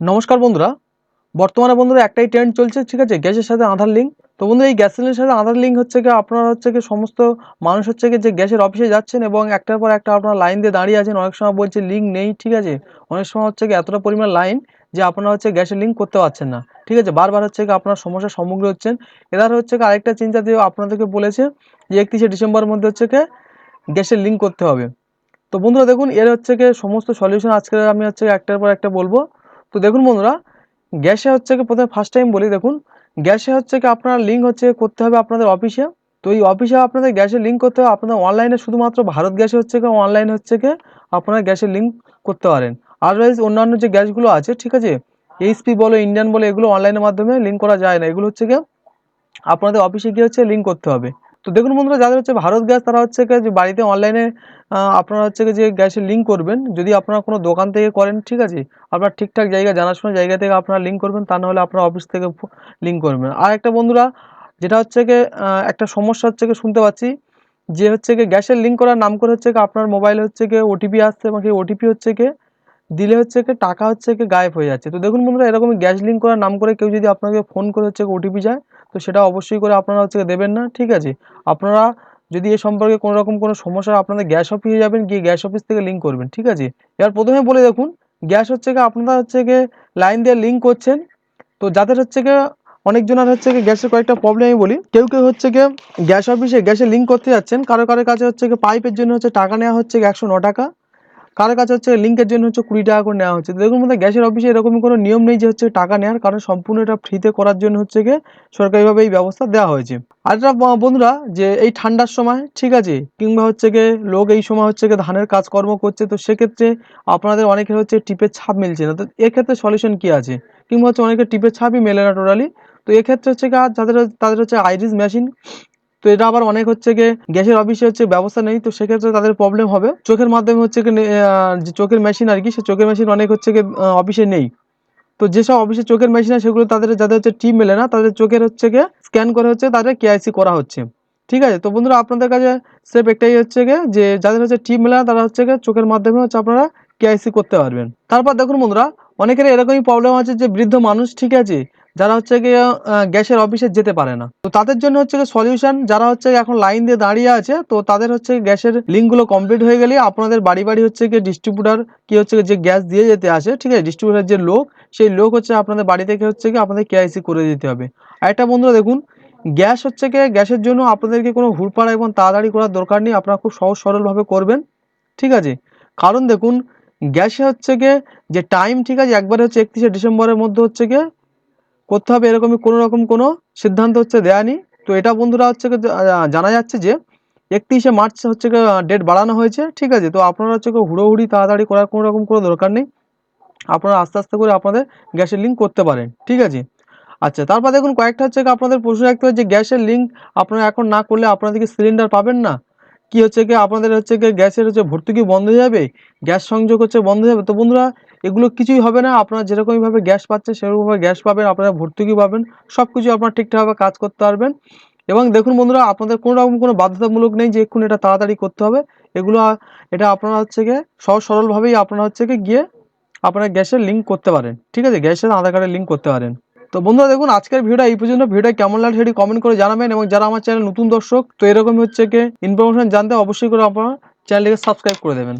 নমস্কার বন্ধুরা বর্তমানে বন্ধুরা একটাই ট্রেন্ড চলছে ঠিক আছে গ্যাসের সাথে আধার লিঙ্ক তো বন্ধুরা এই গ্যাস সিলিন্ডারের সাথে আধার লিঙ্ক হচ্ছে কি আপনারা হচ্ছে কি সমস্ত মানুষ হচ্ছে কি যে গ্যাসের অফিসে যাচ্ছেন এবং একটার পর একটা আপনারা লাইন দিয়ে দাঁড়িয়ে আছেন অনেক সময় বলছে লিঙ্ক নেই ঠিক আছে অনেক সময় হচ্ছে কি এতটা পরিমাণ লাইন যে আপনারা হচ্ছে গ্যাসের লিঙ্ক করতে পারছেন না ঠিক আছে বারবার হচ্ছে কি আপনার সমস্যার সম্মুখীন হচ্ছেন এবার হচ্ছে কি আরেকটা চিন্তা দিয়ে আপনাদেরকে বলেছে যে একত্রিশে ডিসেম্বরের মধ্যে হচ্ছে কি গ্যাসের লিঙ্ক করতে হবে তো বন্ধুরা দেখুন এর হচ্ছে কি সমস্ত সলিউশন আজকে আমি হচ্ছে একটার পর একটা বলব তো দেখুন বন্ধুরা, গ্যাসে হচ্ছে কি প্রথমে ফার্স্ট টাইম বলি, দেখুন। গ্যাসে হচ্ছে কি আপনার লিঙ্ক হচ্ছে করতে হবে আপনাদের অফিসে তো এই অফিসে আপনাদের গ্যাসের লিঙ্ক করতে হবে। আপনাদের অনলাইনে শুধুমাত্র ভারত গ্যাসে হচ্ছে কি অনলাইন হচ্ছে কি আপনারা গ্যাসের লিঙ্ক করতে পারেন। আদারওয়াইজ অন্যান্য যে গ্যাসগুলো আছে, ঠিক আছে? এইচপি বলো ইন্ডিয়ান বলো, এগুলো অনলাইনের মাধ্যমে লিঙ্ক করা যায় না। এগুলো হচ্ছে কি আপনাদের অফিসে গিয়ে হচ্ছে লিঙ্ক করতে হবে। তো দেখুন বন্ধুরা, যাদের হচ্ছে ভারত গ্যাস, তারা হচ্ছে যে বাড়িতে অনলাইনে আপনারা হচ্ছে যে গ্যাসের লিঙ্ক করবেন, যদি আপনারা কোনো দোকান থেকে করেন, ঠিক আছে? আপনার ঠিকঠাক জায়গা, জানাশোনা জায়গা থেকে আপনারা লিঙ্ক করবেন, তা নাহলে আপনার অফিস থেকে লিঙ্ক করবেন। আর একটা বন্ধুরা, যেটা হচ্ছে কি একটা সমস্যা হচ্ছে কি শুনতে পাচ্ছি, যে হচ্ছে কি গ্যাসের লিঙ্ক করার নাম করে হচ্ছে কি আপনার মোবাইলে হচ্ছে কি ওটিপি আসছে, এবং সেই ওটিপি হচ্ছে কি দিলে হচ্ছে কি টাকা হচ্ছে কি গায়েব হয়ে যাচ্ছে তো দেখুন বন্ধুরা এরকমই গ্যাস লিঙ্ক করার নাম করে কেউ যদি আপনাকে ফোন করে হচ্ছে ওটিপি যায় তো সেটা অবশ্যই করে আপনারা হচ্ছে দেবেন না ঠিক আছে আপনারা যদি এ সম্পর্কে কোনো রকম কোনো সমস্যা আপনাদের গ্যাস অফিসে যাবেন গিয়ে গ্যাস অফিস থেকে লিঙ্ক করবেন ঠিক আছে এবার প্রথমে বলে দেখুন গ্যাস হচ্ছে কি আপনারা হচ্ছে গিয়ে লাইন দিয়ে লিঙ্ক করছেন তো যাদের হচ্ছে গিয়ে অনেকজনের হচ্ছে কি গ্যাসের কয়েকটা প্রবলেম আমি বলি কেউ কেউ হচ্ছে গিয়ে গ্যাস অফিসে গ্যাসে লিঙ্ক করতে যাচ্ছেন কারও কারও কাছে হচ্ছে কি পাইপের জন্য হচ্ছে টাকা নেওয়া হচ্ছে একশো ন টাকা কারও কাছে হচ্ছে লিঙ্কের জন্য হচ্ছে কুড়ি টাকা করে নেওয়া হচ্ছে। দেখুন মধ্যে গ্যাসের অফিসে এরকম কোনো নিয়ম নেই যে হচ্ছে টাকা নেওয়ার, কারণ সম্পূর্ণ এটা ফ্রিতে করার জন্য হচ্ছে গিয়ে সরকারিভাবে এই ব্যবস্থা দেওয়া হয়েছে। আর এটা বন্ধুরা, যে এই ঠান্ডার সময়, ঠিক আছে, কিংবা হচ্ছে গিয়ে লোক এই সময় হচ্ছে গিয়ে ধানের কাজকর্ম করছে, তো সেক্ষেত্রে আপনাদের অনেকের হচ্ছে টিপের ছাপ মিলছে না। তো এক্ষেত্রে সলিউশন কি আছে? কিংবা হচ্ছে অনেকের টিপের ছাপই মেলে না টোটালি তো এক্ষেত্রে হচ্ছে যাদের, তাদের হচ্ছে আইরিস মেশিন তো এটা আবার অনেক হচ্ছে গিয়ে গ্যাসের অফিসে হচ্ছে ব্যবস্থা নেই, তো সেক্ষেত্রে তাদের প্রবলেম হবে। চোখের মাধ্যমে হচ্ছে যে চোখের মেশিন আর কি, সে চোখের মেশিন অনেক হচ্ছে গিয়ে অফিসে নেই। তো যেসব অফিসে চোখের মেশিন আছে, সেগুলো তাদের, যাদের হচ্ছে টিম মেলে না, তাদের চোখের হচ্ছে গিয়ে স্ক্যান করে হচ্ছে তাদের কেআইসি করা হচ্ছে। ঠিক আছে? তো বন্ধুরা, আপনাদের কাছে স্টেপ একটাই হচ্ছে গিয়ে যে, যাদের হচ্ছে টিম মেলে না, তারা হচ্ছে গিয়ে চোখের মাধ্যমে হচ্ছে আপনারা কেআইসি করতে পারবেন। তারপর দেখুন বন্ধুরা অনেকের এরকমই প্রবলেম আছে যে, বৃদ্ধ মানুষ, ঠিক আছে? যারা হচ্ছে গিয়ে গ্যাসের অফিসে যেতে পারে না। তো তাদের জন্য হচ্ছে সলিউশন যারা হচ্ছে এখন লাইন দিয়ে দাঁড়িয়ে আছে, তো তাদের হচ্ছে গ্যাসের লিঙ্কগুলো কমপ্লিট হয়ে গেলে আপনাদের বাড়ি বাড়ি হচ্ছে গিয়ে ডিস্ট্রিবিউটার কি হচ্ছে যে গ্যাস দিয়ে যেতে আসে, ঠিক আছে? ডিস্ট্রিবিউটার যে লোক, সেই লোক হচ্ছে আপনাদের বাড়ি থেকে হচ্ছে কি আপনাদের কেআইসি করে দিতে হবে। আরেকটা বন্ধুরা দেখুন, গ্যাস হচ্ছে গিয়ে গ্যাসের জন্য আপনাদেরকে কোনো হুড়পাড়া এবং তাড়াতাড়ি করার দরকার নেই, আপনারা খুব সহজ সরলভাবে করবেন, ঠিক আছে? কারণ দেখুন, গ্যাসে হচ্ছে গিয়ে যে টাইম ঠিক আছে? একবারে হচ্ছে একত্রিশে ডিসেম্বরের মধ্যে হচ্ছে গিয়ে করতে হবে এরকমই কোনো রকম কোনো সিদ্ধান্ত হচ্ছে দেয়নি। তো এটা বন্ধুরা হচ্ছে জানা যাচ্ছে যে একত্রিশে মার্চ হচ্ছে ডেট বাড়ানো হয়েছে, ঠিক আছে? তো আপনারা হচ্ছে হুড়োহুড়ি তাড়াতাড়ি করার কোনো রকম কোনো দরকার নেই। আপনারা আস্তে আস্তে করে আপনাদের গ্যাসের লিঙ্ক করতে পারেন, ঠিক আছে? আচ্ছা তারপর দেখুন কয়েকটা হচ্ছে আপনাদের প্রশ্ন রাখতে হবে যে গ্যাসের লিঙ্ক আপনারা এখন না করলে আপনাদেরকে সিলিন্ডার পাবেন না? কি হচ্ছে কি আপনাদের হচ্ছে গ্যাসের হচ্ছে ভর্তুকি বন্ধ হয়ে যাবে? গ্যাস সংযোগ হচ্ছে বন্ধ হয়ে যাবে? তো বন্ধুরা এগুলো কিছুই হবে না। আপনারা যেরকমইভাবে গ্যাস পাচ্ছে সেরকমভাবে গ্যাস পাবেন, আপনারা ভর্তুকি পাবেন সব কিছু আপনারা ঠিকঠাকভাবে কাজ করতে পারবেন। এবং দেখুন বন্ধুরা, আপনাদের কোনো রকম কোনো বাধ্যতামূলক নেই যে এক্ষুনি এটা তাড়াতাড়ি করতে হবে। এগুলো এটা আপনারা হচ্ছে গিয়ে সহজ সরলভাবেই আপনারা হচ্ছে গিয়ে গিয়ে আপনারা গ্যাসের লিঙ্ক করতে পারেন। ঠিক আছে? গ্যাসের আধার কার্ডের লিঙ্ক করতে পারেন। তো বন্ধুরা দেখুন, আজকের ভিডিওটা এই পর্যন্ত। ভিডিওটা কেমন লাগে সেটি কমেন্ট করে জানাবেন এবং যারা আমার চ্যানেল নতুন দর্শক, তো এরকম হচ্ছে কি ইনফরমেশন জানতে অবশ্যই করে আপনারা চ্যানেলটিকে সাবস্ক্রাইব করে দেবেন।